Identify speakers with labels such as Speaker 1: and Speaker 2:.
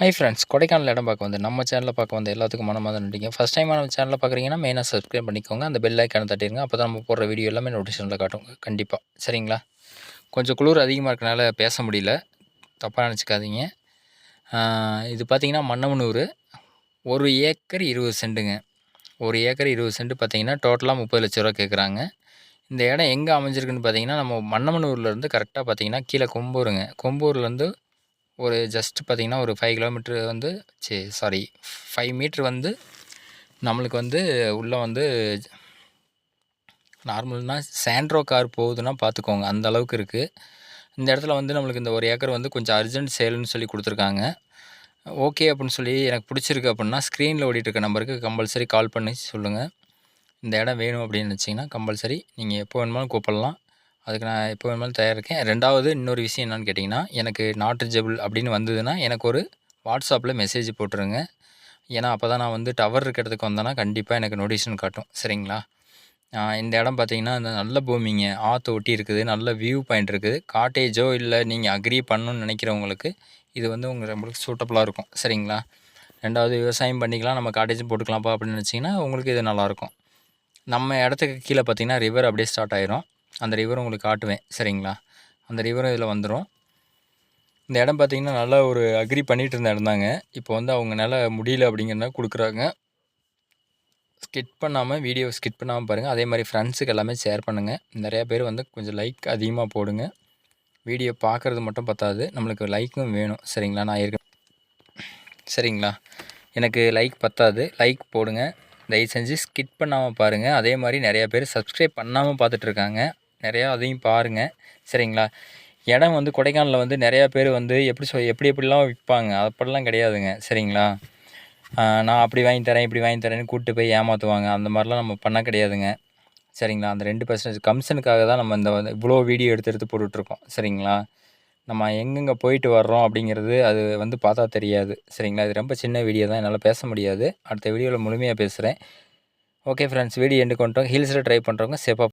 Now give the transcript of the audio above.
Speaker 1: Hi friends Kodaikanal இடம் பார்க்க வந்து நம்ம சேனலில் பார்க்க வந்து எல்லாத்துக்கும் மனமாக தான் நன்றிங்க. ஃபஸ்ட் டைம் நம்ம சேனலில் பார்க்குறீங்கன்னா மெயினாக சப்ஸ்கிரைப் பண்ணிக்கோங்க. அந்த பெல் ஐக்கான தட்டிடுங்க. அப்போ தான் நம்ம போடுற வீடியோ எல்லாமே நோட்டிஃபிகேஷனில் காட்டுங்க. கண்டிப்பாக சரிங்களா? கொஞ்சம் குளிர் அதிகமாக இருக்கனால பேச முடியல. தப்பாக நினச்சிக்காதீங்க. இது பார்த்திங்கன்னா மன்னமனூர் ஒரு ஏக்கர் இருபது சென்ட்டுங்க ஒரு ஏக்கர் இருபது சென்ட் பார்த்தீங்கன்னா டோட்டலாக முப்பது லட்ச ரூபா கேட்குறாங்க. இந்த இடம் எங்கே அமைஞ்சிருக்குன்னு பார்த்தீங்கன்னா நம்ம மன்னமனூர்லேருந்து கரெக்டாக பார்த்தீங்கன்னா கீழே கொம்பூருங்க. கொம்பூர்லேருந்து ஒரு ஜஸ்ட் பார்த்தீங்கன்னா ஒரு ஃபைவ் கிலோமீட்ரு வந்து சரி சாரி ஃபைவ் மீட்ரு வந்து நம்மளுக்கு வந்து உள்ளே வந்து நார்மல்னால் சாண்ட்ரோ கார் போகுதுன்னா பார்த்துக்கோங்க அந்த அளவுக்கு இருக்குது இந்த இடத்துல வந்து நம்மளுக்கு இந்த ஒரு ஏக்கர் வந்து கொஞ்சம் அர்ஜென்ட் சேல்னு சொல்லி கொடுத்துருக்காங்க. ஓகே அப்படின்னு சொல்லி எனக்கு பிடிச்சிருக்கு அப்படின்னா ஸ்க்ரீனில் ஓடிட்டுருக்க நம்பருக்கு கம்பல்சரி கால் பண்ணி சொல்லுங்கள் இந்த இடம் வேணும் அப்படின்னு நினச்சிங்கன்னா கம்பல்சரி நீங்கள் எப்போ வேணுமாலும் கூப்பிடலாம். அதுக்கு நான் எப்போ வேணுமாலும் தயாராக இருக்கேன் ரெண்டாவது இன்னொரு விஷயம் என்னென்னு கேட்டிங்கன்னா எனக்கு நாட் ரிச்சபிள் அப்படின்னு வந்ததுன்னா எனக்கு ஒரு வாட்ஸ்அப்பில் மெசேஜ் போட்டுருங்க. ஏன்னா அப்போ தான் நான் வந்து டவர் இருக்கிற இடத்துக்கு வந்தேன்னா கண்டிப்பாக எனக்கு நோட்டிஷன் காட்டும். சரிங்களா? இந்த இடம் பார்த்தீங்கன்னா இந்த நல்ல பூமிங்க. ஆற்று ஒட்டி இருக்குது நல்ல வியூ பாயிண்ட் இருக்குது. காட்டேஜோ இல்லை நீங்கள் அக்ரி பண்ணணும்னு நினைக்கிறவங்களுக்கு இது வந்து உங்களுக்கு நம்மளுக்கு சூட்டபுளாக இருக்கும். சரிங்களா? ரெண்டாவது விவசாயம் பண்ணிக்கலாம் நம்ம காட்டேஜும் போட்டுக்கலாம்ப்பா அப்படின்னு நினச்சிங்கன்னா உங்களுக்கு இது நல்லாயிருக்கும் நம்ம இடத்துக்கு கீழே பார்த்தீங்கன்னா ரிவர் அப்படியே ஸ்டார்ட் ஆயிரும். அந்த ரிவர் உங்களுக்கு காட்டுவேன் சரிங்களா? அந்த ரிவரும் இதில் வந்துடும் இந்த இடம் பார்த்திங்கன்னா நல்லா ஒரு அக்ரி பண்ணிகிட்டு இருந்த இடம் தாங்க. இப்போ வந்து அவங்க முடியல அப்படிங்கிறத கொடுக்குறாங்க. ஸ்கிட் பண்ணாமல் வீடியோ ஸ்கிட் பண்ணாமல் பாருங்கள் அதே மாதிரி ஃப்ரெண்ட்ஸுக்கு எல்லாமே ஷேர் பண்ணுங்கள் நிறையா பேர் வந்து கொஞ்சம் லைக் அதிகமாக போடுங்க. வீடியோ பார்க்குறது மட்டும் பத்தாது. நம்மளுக்கு லைக்கும் வேணும் சரிங்களா? நான் இருக்க சரிங்களா? எனக்கு லைக் பத்தாது. லைக் போடுங்க. தயவு செஞ்சு ஸ்கிட் பண்ணாமல் பாருங்கள் அதே மாதிரி நிறையா பேர் சப்ஸ்கிரைப் பண்ணாமல் பார்த்துட்ருக்காங்க நிறையா அதையும் பாருங்கள் சரிங்களா? இடம் வந்து கொடைக்கானலில் வந்து நிறையா பேர் வந்து எப்படி சொ எப்படி எப்படிலாம் விற்பாங்க அப்படிலாம் கிடையாதுங்க. சரிங்களா? நான் அப்படி வாங்கி தரேன் இப்படி வாங்கி தரேன்னு கூப்பிட்டு போய் ஏமாற்றுவாங்க அந்த மாதிரிலாம் நம்ம பண்ண கிடையாதுங்க. சரிங்களா? அந்த ரெண்டு பர்சன்டேஜ் கமிஷனுக்காக தான் நம்ம இந்த இவ்வளோ வீடியோ எடுத்து எடுத்து போட்டுட்ருக்கோம். சரிங்களா? நம்ம எங்கெங்கே போயிட்டு வர்றோம் அப்படிங்கிறது அது வந்து பார்த்தா தெரியாது. சரிங்களா? இது ரொம்ப சின்ன வீடியோ தான். என்னால் பேச முடியாது. அடுத்த வீடியோவில் முழுமையாக பேசுகிறேன் ஓகே ஃப்ரெண்ட்ஸ் வீடியோ எண்டு கொண்டோம் ஹில்ஸில் ட்ரை பண்ணுறவங்க சேஃபாக